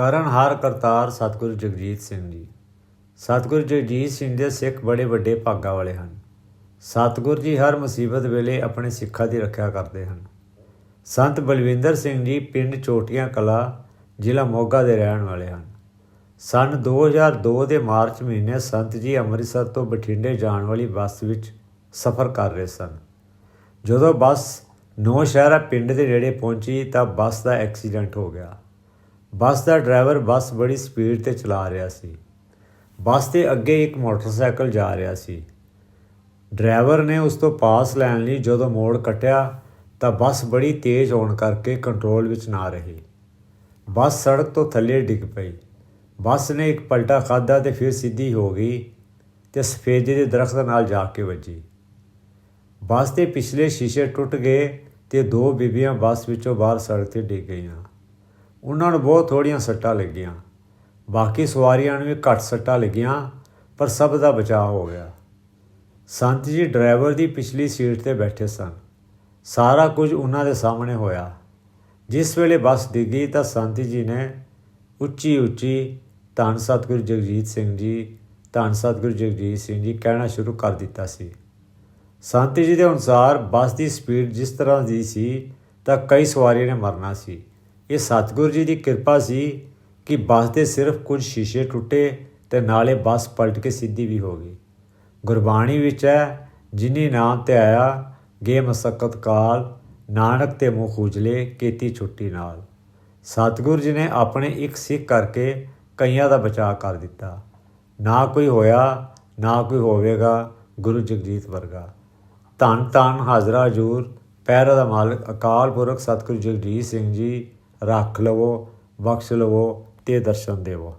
ਕਰਨ ਹਾਰ ਕਰਤਾਰ ਸਤਿਗੁਰੂ ਜਗਜੀਤ ਸਿੰਘ ਜੀ। ਸਤਿਗੁਰੂ ਜਗਜੀਤ ਸਿੰਘ ਦੇ ਸਿੱਖ ਬੜੇ ਵੱਡੇ ਭਾਗਾਂ ਵਾਲੇ ਹਨ। ਸਤਿਗੁਰੂ ਜੀ ਹਰ ਮੁਸੀਬਤ ਵੇਲੇ ਆਪਣੇ ਸਿੱਖਾਂ ਦੀ ਰੱਖਿਆ ਕਰਦੇ ਹਨ। ਸੰਤ ਬਲਵਿੰਦਰ ਸਿੰਘ ਜੀ ਪਿੰਡ ਚੋਟੀਆਂ ਕਲਾ, ਜ਼ਿਲ੍ਹਾ ਮੋਗਾ ਦੇ ਰਹਿਣ ਵਾਲੇ ਹਨ। ਸਨ 2002 ਦੇ ਮਾਰਚ ਮਹੀਨੇ ਸੰਤ ਜੀ ਅੰਮ੍ਰਿਤਸਰ ਤੋਂ ਬਠਿੰਡੇ ਜਾਣ ਵਾਲੀ ਬੱਸ ਵਿੱਚ ਸਫ਼ਰ ਕਰ ਰਹੇ ਸਨ। ਜਦੋਂ ਬੱਸ ਨੌ ਸ਼ਹਿਰਾ ਪਿੰਡ ਦੇ ਨੇੜੇ ਪਹੁੰਚੀ ਤਾਂ ਬੱਸ ਦਾ ਐਕਸੀਡੈਂਟ ਹੋ ਗਿਆ। ਬੱਸ ਦਾ ਡਰਾਈਵਰ ਬੱਸ ਬੜੀ ਸਪੀਡ ਤੇ ਚਲਾ ਰਿਹਾ ਸੀ। ਬੱਸ ਦੇ ਅੱਗੇ ਇੱਕ ਮੋਟਰਸਾਈਕਲ ਜਾ ਰਿਹਾ ਸੀ। ਡਰਾਈਵਰ ਨੇ ਉਸ ਤੋਂ ਪਾਸ ਲੈਣ ਲਈ ਜਦੋਂ ਮੋੜ ਕੱਟਿਆ ਤਾਂ ਬੱਸ ਬੜੀ ਤੇਜ਼ ਹੋਣ ਕਰਕੇ ਕੰਟਰੋਲ ਵਿੱਚ ਨਾ ਰਹੀ। ਬੱਸ ਸੜਕ ਤੋਂ ਥੱਲੇ ਡਿੱਗ ਪਈ। ਬੱਸ ਨੇ ਇੱਕ ਪਲਟਾ ਖਾਦਾ ਤੇ ਫਿਰ ਸਿੱਧੀ ਹੋ ਗਈ ਤੇ ਸਫੇਦੇ ਦੇ ਦਰਖਤ ਨਾਲ ਜਾ ਕੇ ਵੱਜੀ। ਬੱਸ ਦੇ ਪਿਛਲੇ ਸ਼ੀਸ਼ੇ ਟੁੱਟ ਗਏ ਤੇ ਦੋ ਬੀਬੀਆਂ ਬੱਸ ਵਿੱਚੋਂ ਬਾਹਰ ਸੜਕ ਤੇ ਡਿੱਗ ਗਈਆਂ। ਉਹਨਾਂ ਨੂੰ ਬਹੁਤ ਥੋੜੀਆਂ ਸੱਟਾਂ ਲੱਗੀਆਂ। ਬਾਕੀ ਸਵਾਰੀਆਂ ਨੂੰ ਵੀ ਘੱਟ ਸੱਟਾਂ ਲੱਗੀਆਂ, ਪਰ ਸਭ ਦਾ ਬਚਾਅ ਹੋ ਗਿਆ। ਸੰਤ ਜੀ ਡਰਾਈਵਰ ਦੀ ਪਿਛਲੀ ਸੀਟ ਤੇ ਬੈਠੇ ਸਨ। ਸਾਰਾ ਕੁਝ ਉਹਨਾਂ ਦੇ ਸਾਹਮਣੇ ਹੋਇਆ। ਜਿਸ ਵੇਲੇ ਬੱਸ ਡਿੱਗੀ ਤਾਂ ਸੰਤ ਜੀ ਨੇ ਉੱਚੀ ਉੱਚੀ, ਧੰਨ ਸਤਿਗੁਰੂ ਜਗਜੀਤ ਸਿੰਘ ਜੀ, ਧੰਨ ਸਤਿਗੁਰੂ ਜਗਜੀਤ ਸਿੰਘ ਜੀ, ਕਹਿਣਾ ਸ਼ੁਰੂ ਕਰ ਦਿੱਤਾ ਸੀ। ਸੰਤ ਜੀ ਦੇ ਅਨੁਸਾਰ ਬੱਸ ਦੀ ਸਪੀਡ ਜਿਸ ਤਰ੍ਹਾਂ ਦੀ ਸੀ, ਤਾਂ ਕਈ ਸਵਾਰੀਆਂ ਨੇ ਮਰਨਾ ਸੀ। ਇਹ ਸਤਿਗੁਰੂ ਜੀ ਦੀ ਕਿਰਪਾ ਸੀ ਕਿ ਬੱਸ ਦੇ ਸਿਰਫ ਕੁਝ ਸ਼ੀਸ਼ੇ ਟੁੱਟੇ ਤੇ ਨਾਲੇ ਬੱਸ ਪਲਟ ਕੇ ਸਿੱਧੀ ਵੀ ਹੋ ਗਈ। ਗੁਰਬਾਣੀ ਵਿੱਚ ਹੈ, ਜਿਨੀ ਨਾਮ ਤੇ ਆਇਆ, ਗੇ ਮਸਕਤ ਕਾਲ, ਨਾਨਕ ਤੇ ਮੂੰਹ ਖੂਜਲੇ, ਕੀਤੀ ਛੁੱਟੀ ਨਾਲ। ਸਤਿਗੁਰੂ ਜੀ ਨੇ ਆਪਣੇ ਇੱਕ ਸਿੱਖ ਕਰਕੇ ਕਈਆਂ ਦਾ ਬਚਾਅ ਕਰ ਦਿੱਤਾ। ਨਾ ਕੋਈ ਹੋਇਆ, ਨਾ ਕੋਈ ਹੋਵੇਗਾ ਗੁਰੂ ਜਗਜੀਤ ਵਰਗਾ। ਧੰਨ ਧੰਨ ਹਾਜ਼ਰਾ ਹਜੂਰ ਪੈਰਾ ਦਾ ਮਾਲਕ ਅਕਾਲ ਪੁਰਖ ਸਤਿਗੁਰੂ ਜਗਜੀਤ ਸਿੰਘ ਜੀ રાખલવો વક્ષલવો તે દર્શન દેવો